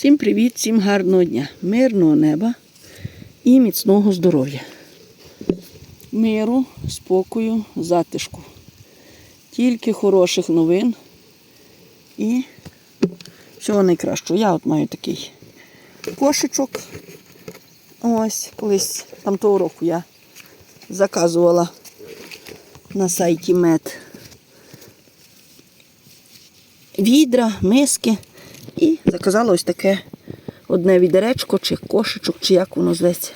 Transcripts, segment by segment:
Всім привіт, всім гарного дня, мирного неба і міцного здоров'я. Миру, спокою, затишку. Тільки хороших новин і всього найкращого. Я от маю такий кошечок. Ось, колись там того року я заказувала на сайті мед відра, миски. І заказала ось таке одне відеречко, чи кошечок, чи як воно зветься,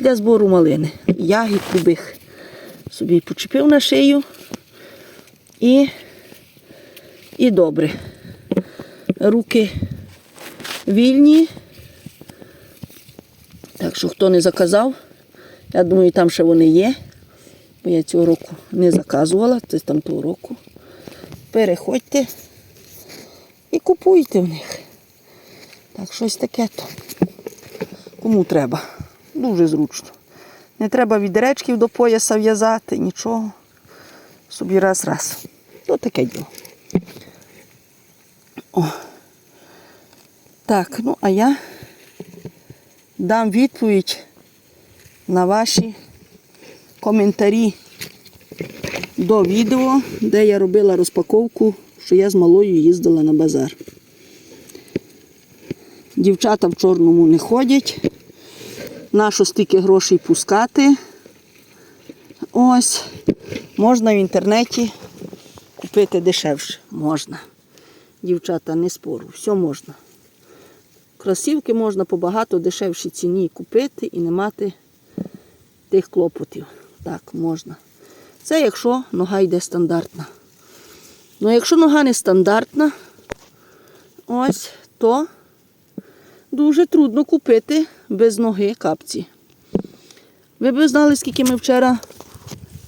для збору малини. Ягід любих собі почепив на шию. І, і добре. Руки вільні. Так що, хто не заказав, я думаю, там ще вони є. Бо я цього року не заказувала, це там того року. Переходьте і купуйте в них. Так, щось таке то. Кому треба. Дуже зручно. Не треба від речків до пояса в'язати, нічого. Собі раз-раз. То таке діло. О. Так, ну а я дам відповідь на ваші коментарі до відео, де я робила розпаковку, що я з малою їздила на базар. Дівчата в чорному не ходять. Нащо стільки грошей пускати. Ось. Можна в інтернеті купити дешевше. Можна. Дівчата, не спору, все можна. Красівки можна по багато дешевшій ціні купити і не мати тих клопотів. Так, можна. Це якщо нога йде стандартна. Ну, якщо нога не стандартна, ось, то дуже трудно купити без ноги капці. Ви б знали, скільки ми вчора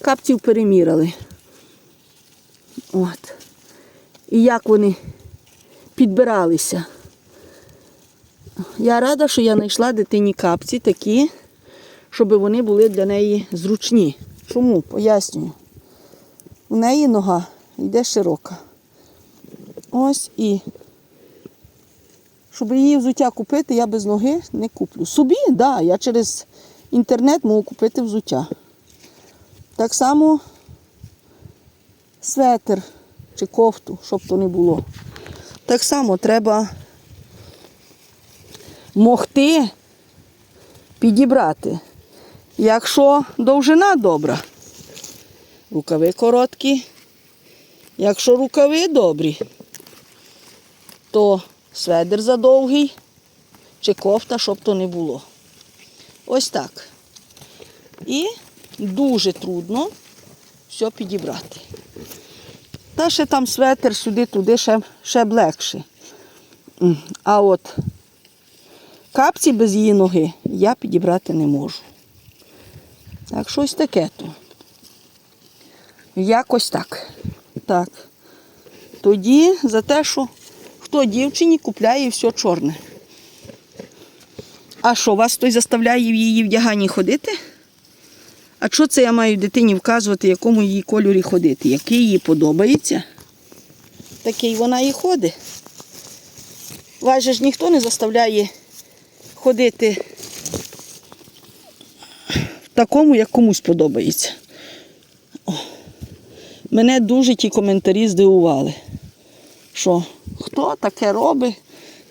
капців переміряли. От. І як вони підбиралися. Я рада, що я знайшла дитині капці такі, щоб вони були для неї зручні. Чому? Пояснюю. У неї нога йде широка. Ось і. Щоб її взуття купити, я без ноги не куплю. Собі, так, да, я через інтернет можу купити взуття. Так само светр чи кофту, щоб то не було. Так само треба могти підібрати. Якщо довжина добра, рукави короткі. Якщо рукави добрі, то сведер задовгий чи кофта, щоб то не було. Ось так. І дуже трудно все підібрати. Та ще там светр сюди-туди ще, ще б легше. А от капці без її ноги я підібрати не можу. Так, щось таке то. Якось так. Так. Тоді за те, що хто дівчині купляє все чорне. А що, вас хтось заставляє в її вдяганні ходити? А що це я маю дитині вказувати, якому її кольорі ходити? Який їй подобається? Такий вона і ходить. Вас же ж ніхто не заставляє ходити в такому, як комусь подобається. Мене дуже ті коментарі здивували, що хто таке робить,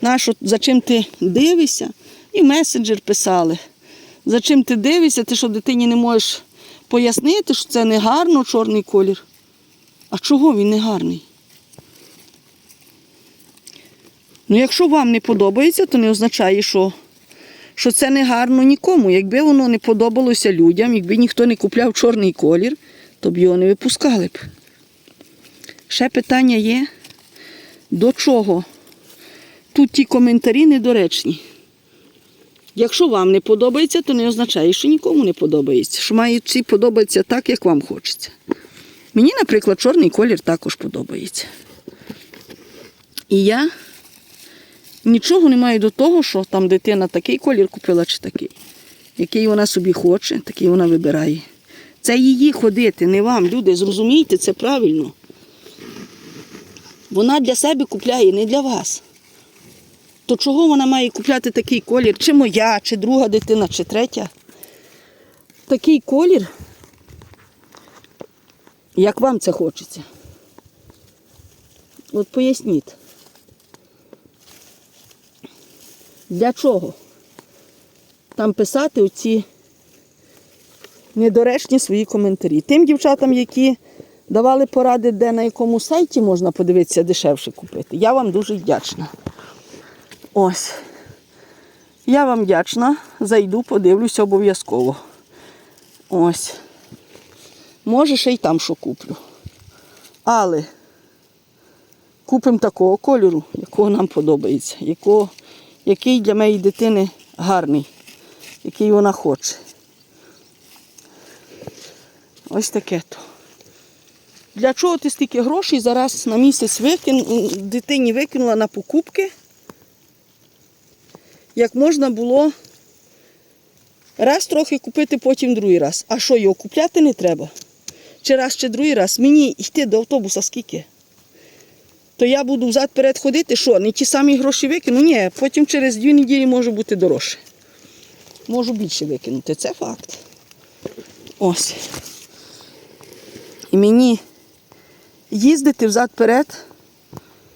нащо, за чим ти дивишся, і месенджер писали. За чим ти дивишся, ти що дитині не можеш пояснити, що це не гарно чорний колір. А чого він не гарний? Ну, якщо вам не подобається, то не означає, що, що це не гарно нікому. Якби воно не подобалося людям, якби ніхто не купляв чорний колір, то б його не випускали б. Ще питання є, до чого? Тут ті коментарі недоречні. Якщо вам не подобається, то не означає, що нікому не подобається. Що має подобається так, як вам хочеться. Мені, наприклад, чорний колір також подобається. І я нічого не маю до того, що там дитина такий колір купила чи такий. Який вона собі хоче, такий вона вибирає. Це її ходити, не вам. Люди, зрозумійте, це правильно. Вона для себе купляє, не для вас. то чого вона має купляти такий колір? Чи моя, чи друга дитина, чи третя? Такий колір, як вам це хочеться. От поясніть. Для чого? Там писати оці недоречні свої коментарі. Тим дівчатам, які давали поради, де на якому сайті можна подивитися дешевше купити. Я вам дуже вдячна. Ось. Я вам вдячна. Зайду, подивлюся обов'язково. Ось. Може, ще й там що куплю. Але купимо такого кольору, якого нам подобається, якого, який для моєї дитини гарний, який вона хоче. Ось таке то. Для чого ти стільки грошей зараз на місяць викин... дитині викинула на покупки? Як можна було раз трохи купити, потім другий раз. А що, його купляти не треба? Чи раз, чи другий раз. Мені йти до автобуса скільки? То я буду взад перед ходити, що, не ті самі гроші викину? Ні, потім через дві неділі може бути дорожче. Можу більше викинути, це факт. Ось. І мені їздити взад-перед,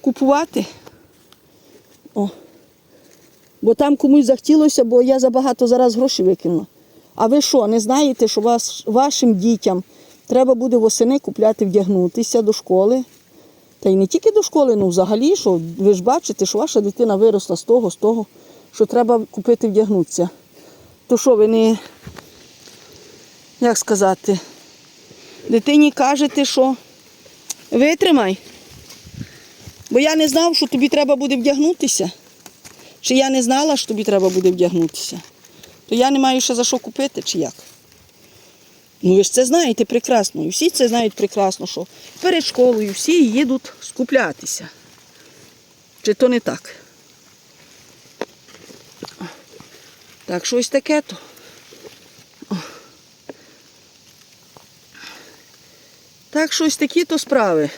купувати. О. Бо там комусь захотілося, бо я забагато зараз грошей викинула. А ви що, не знаєте, що вас, вашим дітям треба буде восени купляти, вдягнутися до школи? Та й не тільки до школи, ну взагалі, що ви ж бачите, що ваша дитина виросла з того, з того, що треба купити вдягнутися. То що ви не, як сказати, дитині кажете, що витримай, бо я не знав, що тобі треба буде вдягнутися. Чи я не знала, що тобі треба буде вдягнутися, то я не маю ще за що купити, чи як? Ну ви ж це знаєте прекрасно. І всі це знають прекрасно, що перед школою всі їдуть скуплятися. Чи то не так? Так, щось таке то. Так, щось такі то справи.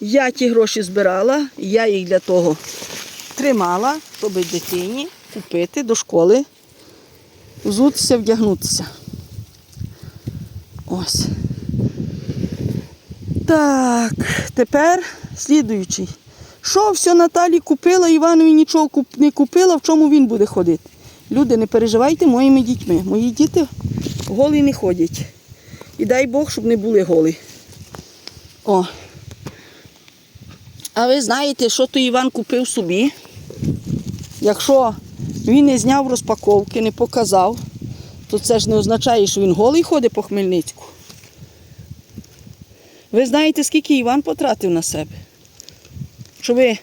Я ті гроші збирала, я їх для того тримала, щоб дитині купити до школи, взутися, вдягнутися. Ось. Так, тепер слідуючий. Що все Наталі купила, Іванові нічого не купила, в чому він буде ходити? Люди, не переживайте моїми дітьми. Мої діти голі не ходять. І дай Бог, щоб не були голі. О. А ви знаєте, що то Іван купив собі? Якщо він не зняв розпаковки, не показав, то це ж не означає, що він голий ходить по Хмельницьку. Ви знаєте, скільки Іван потратив на себе? Що, ви,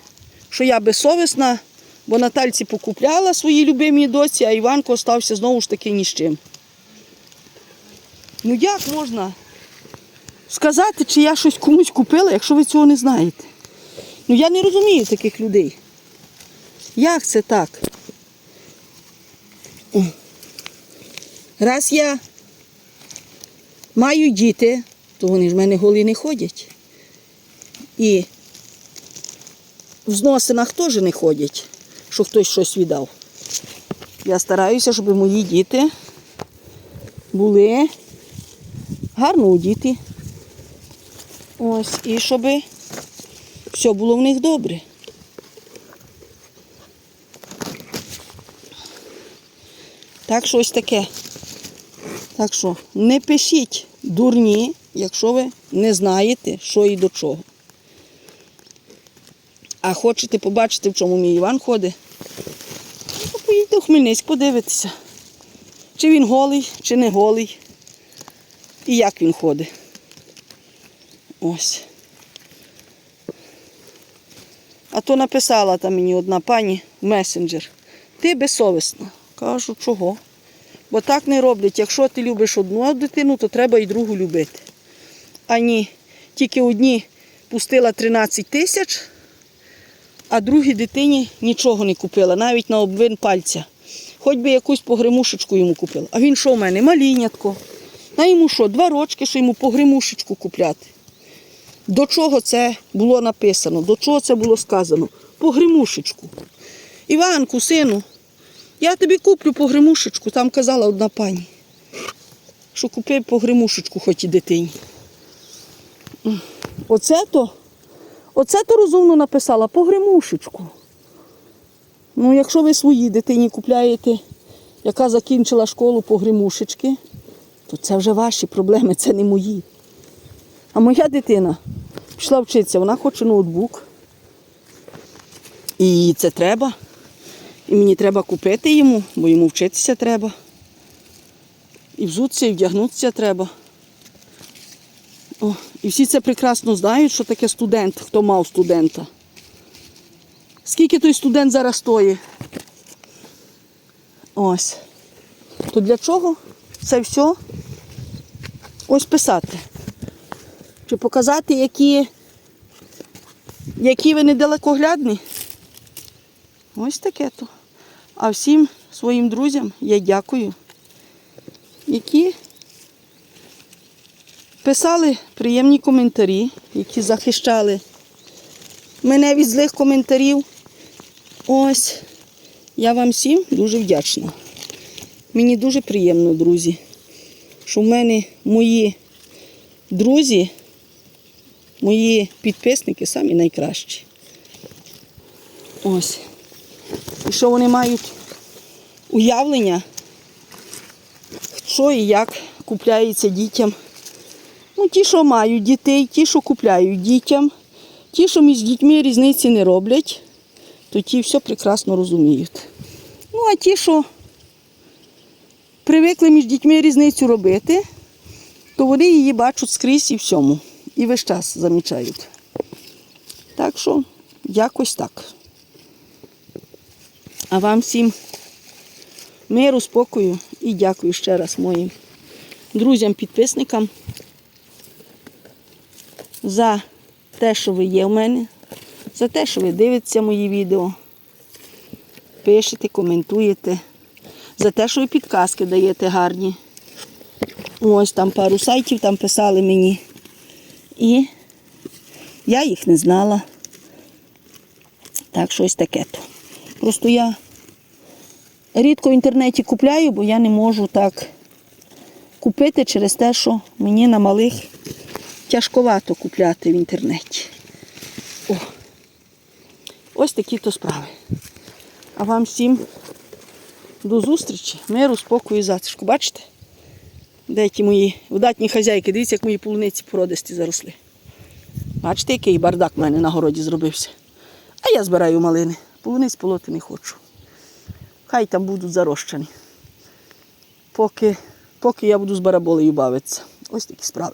що я безсовісна, бо Натальці покупляла своїй любимій доці, а Іванко остався знову ж таки ні з чим. Ну як можна сказати, чи я щось комусь купила, якщо ви цього не знаєте? Ну я не розумію таких людей. Як це так? Раз я маю діти, то вони ж в мене голі не ходять. І в зносинах теж не ходять, що хтось щось віддав. Я стараюся, щоб мої діти були гарно одіти. Ось, і щоб все було в них добре. Так що ось таке. Так що не пишіть дурні, якщо ви не знаєте, що і до чого. А хочете побачити, в чому мій Іван ходить, то поїдьте в Хмельницьк, подивитися, чи він голий, чи не голий, і як він ходить. Ось. А то написала там мені одна пані месенджер. Ти безсовісна. Кажу, чого? Бо так не роблять. Якщо ти любиш одну дитину, то треба і другу любити. А ні, тільки одні пустила 13 тисяч, а другій дитині нічого не купила, навіть на обвин пальця. Хоч би якусь погремушечку йому купила. А він що в мене? Малінятко. А йому що, два рочки, що йому погремушечку купляти. До чого це було написано, до чого це було сказано? погремушечку. Іванку, сину, я тобі куплю погремушечку, там казала одна пані. Що купи погремушечку хоч і дитині. Оце то, оце то розумно написала, погремушечку. Ну, якщо ви своїй дитині купляєте, яка закінчила школу погремушечки, то це вже ваші проблеми, це не мої. А моя дитина пішла вчитися, вона хоче ноутбук. І це треба. І мені треба купити йому, бо йому вчитися треба. І взутися, і вдягнутися треба. О, і всі це прекрасно знають, що таке студент, хто мав студента. Скільки той студент зараз стоїть? Ось. То для чого це все ось писати? Чи показати, які, які ви недалекоглядні? Ось таке то. А всім своїм друзям я дякую, які писали приємні коментарі, які захищали мене від злих коментарів. Ось. Я вам всім дуже вдячна. Мені дуже приємно, друзі, що в мене мої друзі, мої підписники самі найкращі. Ось. І що вони мають уявлення, що і як купляється дітям. Ну, ті, що мають дітей, ті, що купляють дітям, ті, що між дітьми різниці не роблять, то ті все прекрасно розуміють. Ну, а ті, що привикли між дітьми різницю робити, то вони її бачать скрізь і всьому. І весь час замічають. Так що, якось так. А вам всім миру, спокою і дякую ще раз моїм друзям-підписникам за те, що ви є в мене, за те, що ви дивитеся мої відео, пишете, коментуєте, за те, що ви підказки даєте гарні. Ось там пару сайтів там писали мені. І я їх не знала. Так, щось таке то. Просто я рідко в інтернеті купляю, бо я не можу так купити через те, що мені на малих тяжковато купляти в інтернеті. О. Ось такі то справи. А вам всім до зустрічі, миру, спокою і затишку. Бачите? Деякі мої видатні хазяйки, дивіться, як мої полуниці породисті заросли. Бачите, який бардак в мене на городі зробився. А я збираю малини. Полуниць полоти не хочу. Хай там будуть зарощені. Поки, поки я буду з бараболею бавитися. Ось такі справи.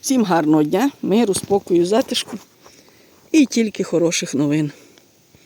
Всім гарного дня, миру, спокою, затишку і тільки хороших новин.